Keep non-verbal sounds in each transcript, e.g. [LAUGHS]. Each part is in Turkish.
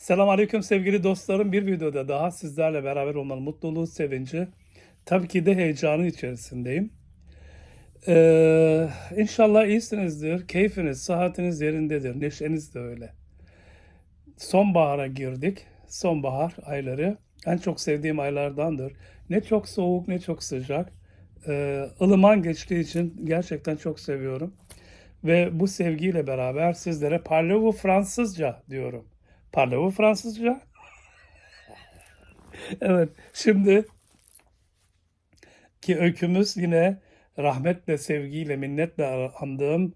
Selamünaleyküm sevgili dostlarım. Bir videoda daha sizlerle beraber olmanın mutluluğu, sevinci, tabii ki de heyecanı içerisindeyim. Ee, inşallah iyisinizdir. Keyfiniz, sıhhatiniz yerindedir. Neşeniz de öyle. Sonbahara girdik. Sonbahar ayları en çok sevdiğim aylardandır. Ne çok soğuk ne çok sıcak. Ee, ılıman geçtiği için gerçekten çok seviyorum. Ve bu sevgiyle beraber sizlere Parlez-vous Fransızca diyorum. Parlez-vous Fransızca? Evet, şimdi ki öykümüz yine rahmetle, sevgiyle, minnetle andığım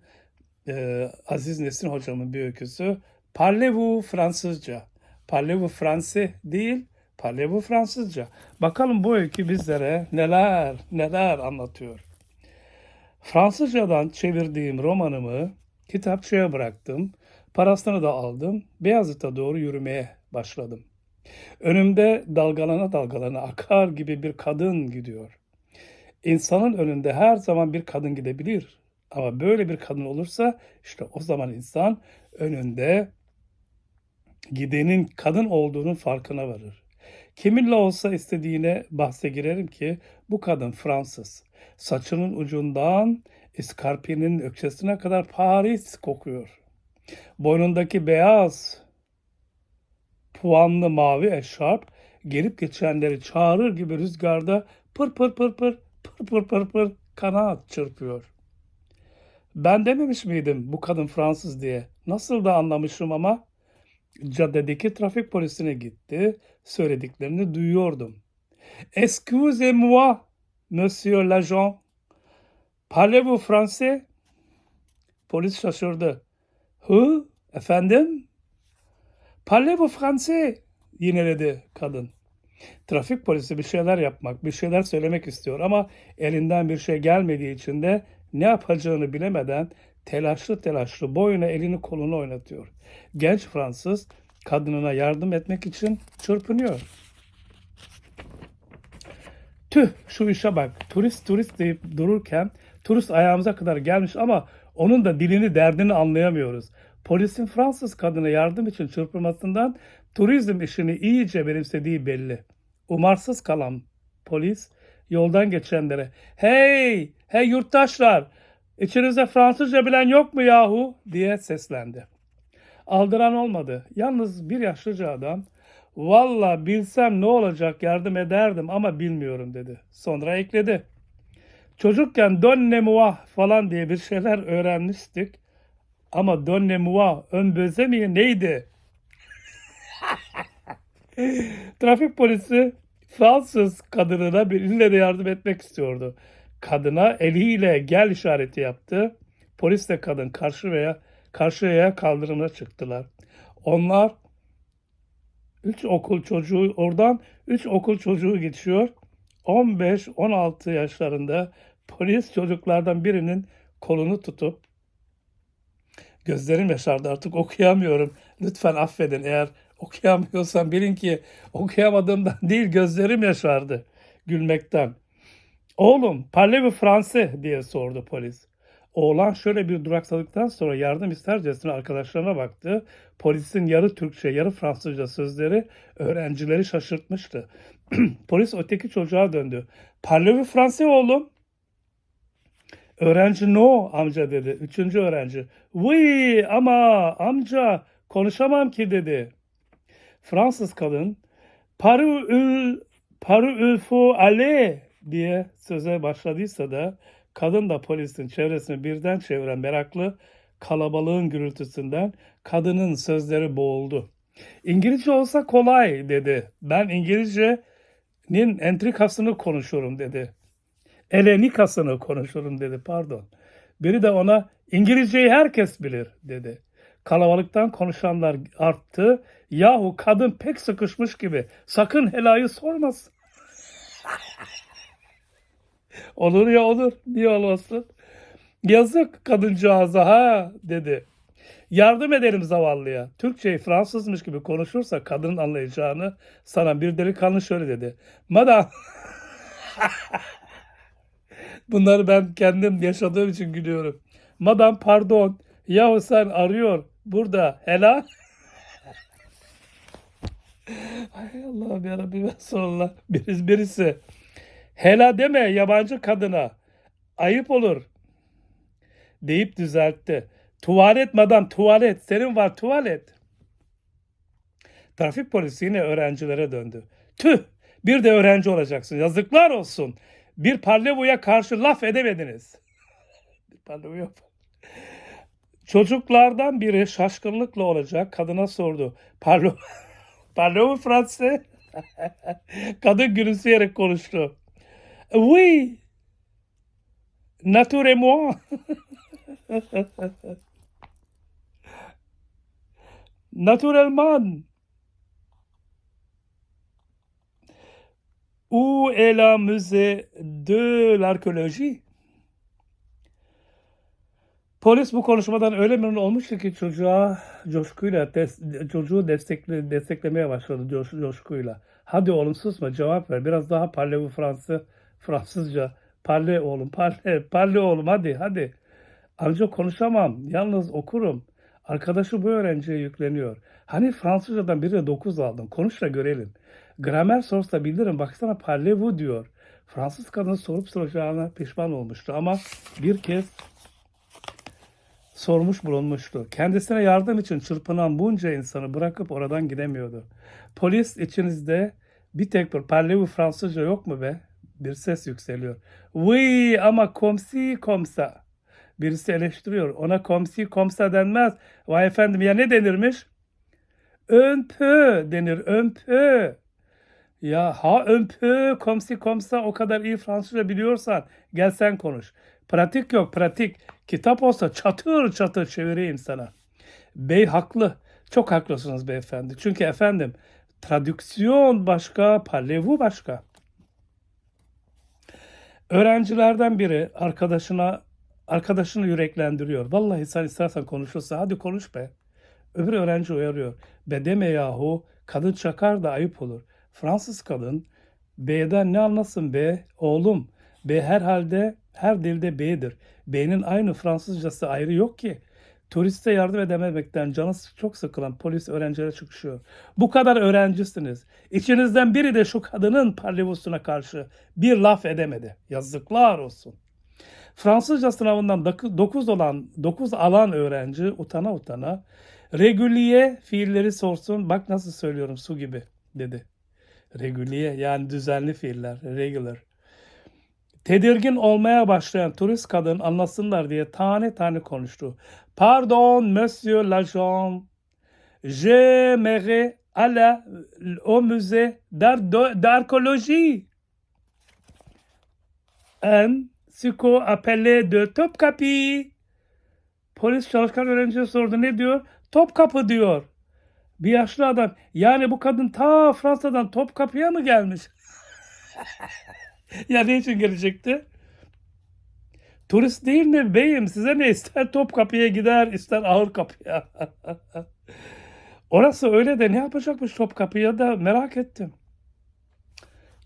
e, Aziz Nesin hocamın bir öyküsü. Parlez-vous Fransızca. Parlez-vous Fransız değil, Parlez-vous Fransızca. Bakalım bu öykü bizlere neler neler anlatıyor. Fransızcadan çevirdiğim romanımı kitapçıya bıraktım. Parasını da aldım. Beyazıt'a doğru yürümeye başladım. Önümde dalgalana dalgalana akar gibi bir kadın gidiyor. İnsanın önünde her zaman bir kadın gidebilir. Ama böyle bir kadın olursa işte o zaman insan önünde gidenin kadın olduğunun farkına varır. Kiminle olsa istediğine bahse girerim ki bu kadın Fransız. Saçının ucundan iskarpinin ökçesine kadar Paris kokuyor. Boynundaki beyaz puanlı mavi eşarp gelip geçenleri çağırır gibi rüzgarda pır pır pır pır pır pır pır pır kanat çırpıyor. Ben dememiş miydim bu kadın Fransız diye? Nasıl da anlamışım ama caddedeki trafik polisine gitti. Söylediklerini duyuyordum. Excusez-moi, monsieur l'agent. Parlez-vous français? Polis şaşırdı. Hı? Efendim? Parlez-vous français? Yineledi kadın. Trafik polisi bir şeyler yapmak, bir şeyler söylemek istiyor ama elinden bir şey gelmediği için de ne yapacağını bilemeden telaşlı telaşlı boyuna elini kolunu oynatıyor. Genç Fransız kadınına yardım etmek için çırpınıyor. Tüh şu işe bak. Turist turist deyip dururken turist ayağımıza kadar gelmiş ama onun da dilini derdini anlayamıyoruz. Polisin Fransız kadına yardım için çırpınmasından turizm işini iyice benimsediği belli. Umarsız kalan polis yoldan geçenlere hey hey yurttaşlar içinizde Fransızca bilen yok mu yahu diye seslendi. Aldıran olmadı. Yalnız bir yaşlıca adam valla bilsem ne olacak yardım ederdim ama bilmiyorum dedi. Sonra ekledi. Çocukken donne moi falan diye bir şeyler öğrenmiştik. Ama donne moi ön böze mi neydi? [LAUGHS] Trafik polisi Fransız kadınına bir ille de yardım etmek istiyordu. Kadına eliyle gel işareti yaptı. Polis de kadın karşı veya karşıya kaldırımına çıktılar. Onlar üç okul çocuğu oradan üç okul çocuğu geçiyor. 15-16 yaşlarında polis çocuklardan birinin kolunu tutup gözlerim yaşardı artık okuyamıyorum. Lütfen affedin eğer okuyamıyorsam bilin ki okuyamadığımdan [LAUGHS] değil gözlerim yaşardı gülmekten. Oğlum parlez-vous français diye sordu polis. Oğlan şöyle bir duraksadıktan sonra yardım istercesine arkadaşlarına baktı. Polisin yarı Türkçe yarı Fransızca sözleri öğrencileri şaşırtmıştı. [CLEARS THROAT] Polis öteki çocuğa döndü. Parlez-vous français oğlum? Öğrenci no amca dedi. Üçüncü öğrenci. Oui ama amca konuşamam ki dedi. Fransız kadın paru ül paru ül fu ale diye söze başladıysa da kadın da polisin çevresini birden çeviren meraklı kalabalığın gürültüsünden kadının sözleri boğuldu. İngilizce olsa kolay dedi. Ben İngilizcenin entrikasını konuşurum dedi. Elenikasını konuşurum dedi pardon. Biri de ona İngilizceyi herkes bilir dedi. Kalabalıktan konuşanlar arttı. Yahu kadın pek sıkışmış gibi. Sakın helayı sormasın. [LAUGHS] olur ya olur. Niye olmasın? Yazık kadıncağıza ha dedi. Yardım edelim zavallıya. Türkçeyi Fransızmış gibi konuşursa kadının anlayacağını sana bir delikanlı şöyle dedi. Madam [LAUGHS] Bunları ben kendim yaşadığım için gülüyorum. Madam pardon. Yahu sen arıyor burada. Helal. [LAUGHS] Ay Allah'ım yarabbim sonuna birisi, birisi. Hela deme yabancı kadına. Ayıp olur. Deyip düzeltti. Tuvalet madam tuvalet. Senin var tuvalet. Trafik polisi yine öğrencilere döndü. Tüh bir de öğrenci olacaksın. Yazıklar olsun. Bir parlevoya karşı laf edemediniz. [LAUGHS] bir parlevoya Çocuklardan biri şaşkınlıkla olacak kadına sordu. Parlo [LAUGHS] Parlo Fransız? [LAUGHS] Kadın gülümseyerek konuştu. Oui. Naturellement. Naturellement. Où est la musée de l'archéologie? Polis bu konuşmadan öyle memnun olmuştu ki çocuğa coşkuyla des- çocuğu destekle, desteklemeye başladı coş, coşkuyla. Hadi oğlum susma cevap ver. Biraz daha parle Fransız Fransızca. Parle oğlum parle parle oğlum hadi hadi. Amca konuşamam. Yalnız okurum. Arkadaşı bu öğrenciye yükleniyor. Hani Fransızcadan biri de 9 aldın. Konuş da görelim. Gramer sorsa bilirim. Baksana parlez-vous diyor. Fransız kadın sorup soracağına pişman olmuştu ama bir kez sormuş bulunmuştu. Kendisine yardım için çırpınan bunca insanı bırakıp oradan gidemiyordu. Polis içinizde bir tek bir parlez-vous Fransızca yok mu be? Bir ses yükseliyor. Oui ama komsi komsa. Birisi eleştiriyor. Ona komsi komsa denmez. Vay efendim ya ne denirmiş? Peu denir. Peu. Ya ha peu komsi komsa o kadar iyi Fransızca biliyorsan gel sen konuş. Pratik yok pratik. Kitap olsa çatır çatır çevireyim sana. Bey haklı. Çok haklısınız beyefendi. Çünkü efendim tradüksiyon başka, parlez-vous başka. Öğrencilerden biri arkadaşına arkadaşını yüreklendiriyor. Vallahi sen istersen konuşursa hadi konuş be. Öbür öğrenci uyarıyor. Be deme yahu kadın çakar da ayıp olur. Fransız kadın B'den ne anlasın be oğlum. B herhalde her dilde B'dir. B'nin aynı Fransızcası ayrı yok ki. Turiste yardım edememekten canı çok sıkılan polis öğrencilere çıkışıyor. Bu kadar öğrencisiniz. İçinizden biri de şu kadının parlevusuna karşı bir laf edemedi. Yazıklar olsun. Fransızca sınavından 9 olan 9 alan öğrenci utana utana regulier fiilleri sorsun. Bak nasıl söylüyorum su gibi dedi. Regulier yani düzenli fiiller. Regular. Tedirgin olmaya başlayan turist kadın anlasınlar diye tane tane konuştu. Pardon monsieur l'agent. J'aimerais aller au musée d'ar- d'archéologie. En qu'on appelait de Topkapi. Polis çalışkan öğrenciye sordu. Ne diyor? Topkapı diyor. Bir yaşlı adam. Yani bu kadın ta Fransa'dan Topkapı'ya mı gelmiş? [LAUGHS] ya ne için gelecekti? Turist değil mi beyim? Size ne ister Topkapı'ya gider ister ağır kapıya. [LAUGHS] Orası öyle de ne yapacakmış Topkapı'ya da merak ettim.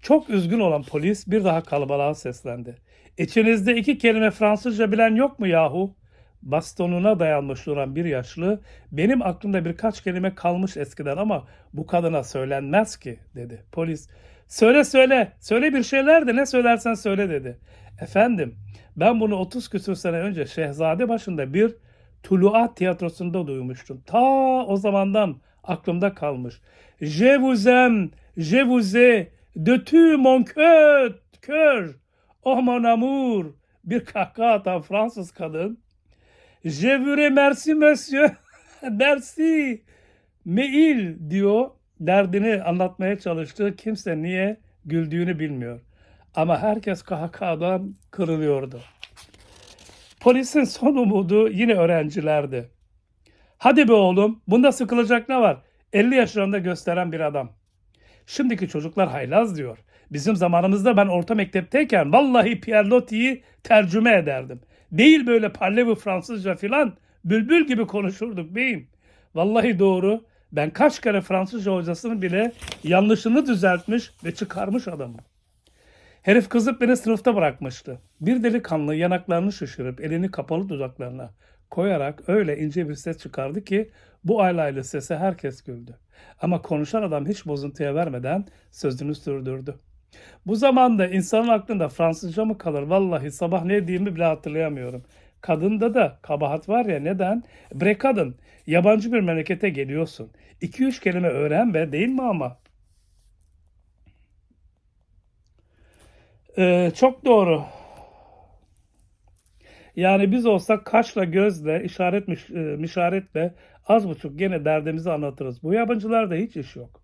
Çok üzgün olan polis bir daha kalabalığa seslendi. İçinizde iki kelime Fransızca bilen yok mu yahu? Bastonuna dayanmış duran bir yaşlı, benim aklımda birkaç kelime kalmış eskiden ama bu kadına söylenmez ki dedi. Polis, söyle söyle, söyle bir şeyler de ne söylersen söyle dedi. Efendim, ben bunu 30 küsür sene önce Şehzade başında bir Tuluat tiyatrosunda duymuştum. Ta o zamandan aklımda kalmış. Je vous aime, je vous ai, de tout mon cœur, cœur, oh mon amour. Bir kahkaha atan Fransız kadın. Je vous remercie monsieur, [LAUGHS] merci, mail diyor. Derdini anlatmaya çalıştı. Kimse niye güldüğünü bilmiyor. Ama herkes kahkahadan kırılıyordu. Polisin son umudu yine öğrencilerdi. Hadi be oğlum, bunda sıkılacak ne var? 50 yaşlarında gösteren bir adam. Şimdiki çocuklar haylaz diyor. Bizim zamanımızda ben orta mektepteyken vallahi Pierre Loti'yi tercüme ederdim. Değil böyle parlevu Fransızca filan bülbül gibi konuşurduk beyim. Vallahi doğru. Ben kaç kere Fransızca hocasının bile yanlışını düzeltmiş ve çıkarmış adamı. Herif kızıp beni sınıfta bırakmıştı. Bir delikanlı yanaklarını şişirip elini kapalı dudaklarına koyarak öyle ince bir ses çıkardı ki bu alaylı sese herkes güldü. Ama konuşan adam hiç bozuntuya vermeden sözünü sürdürdü. Bu zamanda insanın aklında Fransızca mı kalır? Vallahi sabah ne diyeyimi bile hatırlayamıyorum. Kadında da kabahat var ya neden? Bre kadın yabancı bir memlekete geliyorsun. 2-3 kelime öğren be değil mi ama? Ee, çok doğru. Yani biz olsak kaşla gözle işaret miş- e, mişaretle az buçuk gene derdimizi anlatırız. Bu yabancılarda hiç iş yok.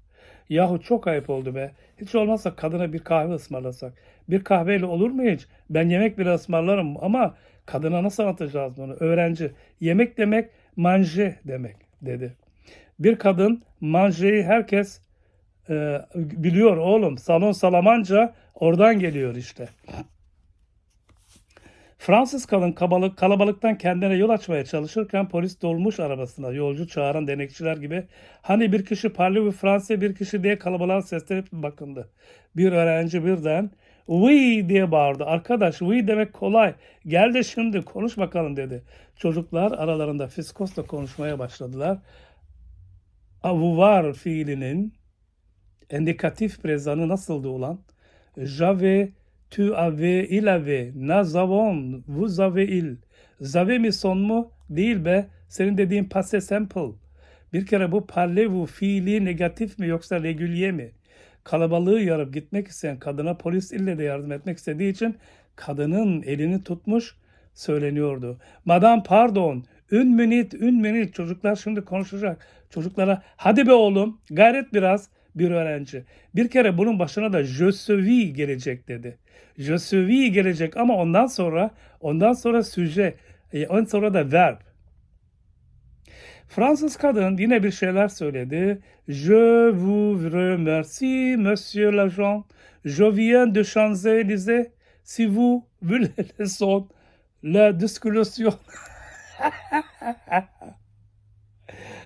Yahu çok ayıp oldu be. Hiç olmazsa kadına bir kahve ısmarlasak. Bir kahveyle olur mu hiç? Ben yemek bile ısmarlarım ama kadına nasıl anlatacağız bunu? Öğrenci. Yemek demek manje demek dedi. Bir kadın manjeyi herkes e, biliyor oğlum. Salon salamanca oradan geliyor işte. Fransız kadın kabalık, kalabalıktan kendine yol açmaya çalışırken polis dolmuş arabasına yolcu çağıran denekçiler gibi hani bir kişi parlıyor Fransa bir kişi diye kalabalığa seslenip bakındı. Bir öğrenci birden oui diye bağırdı. Arkadaş oui demek kolay. Gel de şimdi konuş bakalım dedi. Çocuklar aralarında fiskosla konuşmaya başladılar. Avoir fiilinin indikatif prezanı nasıldı ulan? J'avais, tu avais, il avait, nous avons, vous avez, il. Zave mi son mu? Değil be. Senin dediğin passé simple. Bir kere bu parlez-vous fiili negatif mi yoksa regulier mi? Kalabalığı yarıp gitmek isteyen kadına polis ille de yardım etmek istediği için kadının elini tutmuş söyleniyordu. Madame pardon, ün minute, ün minute çocuklar şimdi konuşacak. Çocuklara hadi be oğlum gayret biraz bir öğrenci. Bir kere bunun başına da je suis gelecek dedi. Je suis gelecek ama ondan sonra ondan sonra sujet, e, ondan sonra da verb. Fransız kadın yine bir şeyler söyledi. Je vous remercie, monsieur l'agent. Je viens de Champs-Élysées. Si vous voulez le son, la discussion. [LAUGHS]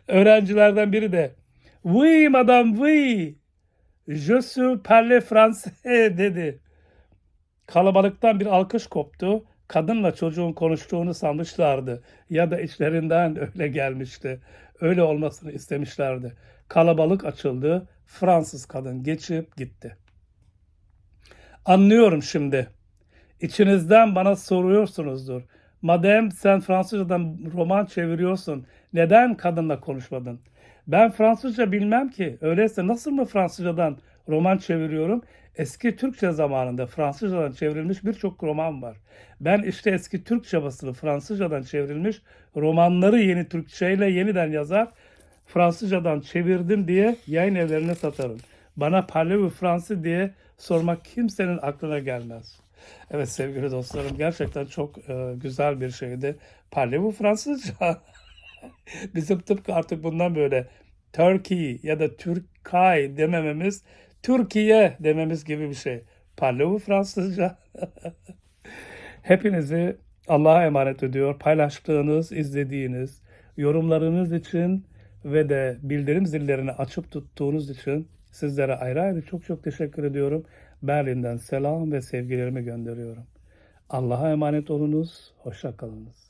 Öğrencilerden biri de Oui madame oui. Je suis parle français [LAUGHS] dedi. Kalabalıktan bir alkış koptu. Kadınla çocuğun konuştuğunu sanmışlardı. Ya da içlerinden [LAUGHS] öyle gelmişti. Öyle olmasını istemişlerdi. Kalabalık açıldı. Fransız kadın geçip gitti. Anlıyorum şimdi. İçinizden bana soruyorsunuzdur. Madem sen Fransızcadan roman çeviriyorsun, neden kadınla konuşmadın? Ben Fransızca bilmem ki. Öyleyse nasıl mı Fransızcadan roman çeviriyorum? Eski Türkçe zamanında Fransızcadan çevrilmiş birçok roman var. Ben işte eski Türkçe basılı Fransızcadan çevrilmiş romanları yeni Türkçe ile yeniden yazar, Fransızcadan çevirdim diye yayın evlerine satarım. Bana parlez-vous Fransız diye sormak kimsenin aklına gelmez. Evet sevgili dostlarım gerçekten çok e, güzel bir şeydi. Parlez-vous Fransızca? [LAUGHS] [LAUGHS] Bizim tıpkı artık bundan böyle Turkey ya da Türkay demememiz, Türkiye dememiz gibi bir şey. Parlez-vous Fransızca? [LAUGHS] Hepinizi Allah'a emanet ediyor. Paylaştığınız, izlediğiniz, yorumlarınız için ve de bildirim zillerini açıp tuttuğunuz için sizlere ayrı ayrı çok çok teşekkür ediyorum. Berlin'den selam ve sevgilerimi gönderiyorum. Allah'a emanet olunuz. Hoşça kalınız.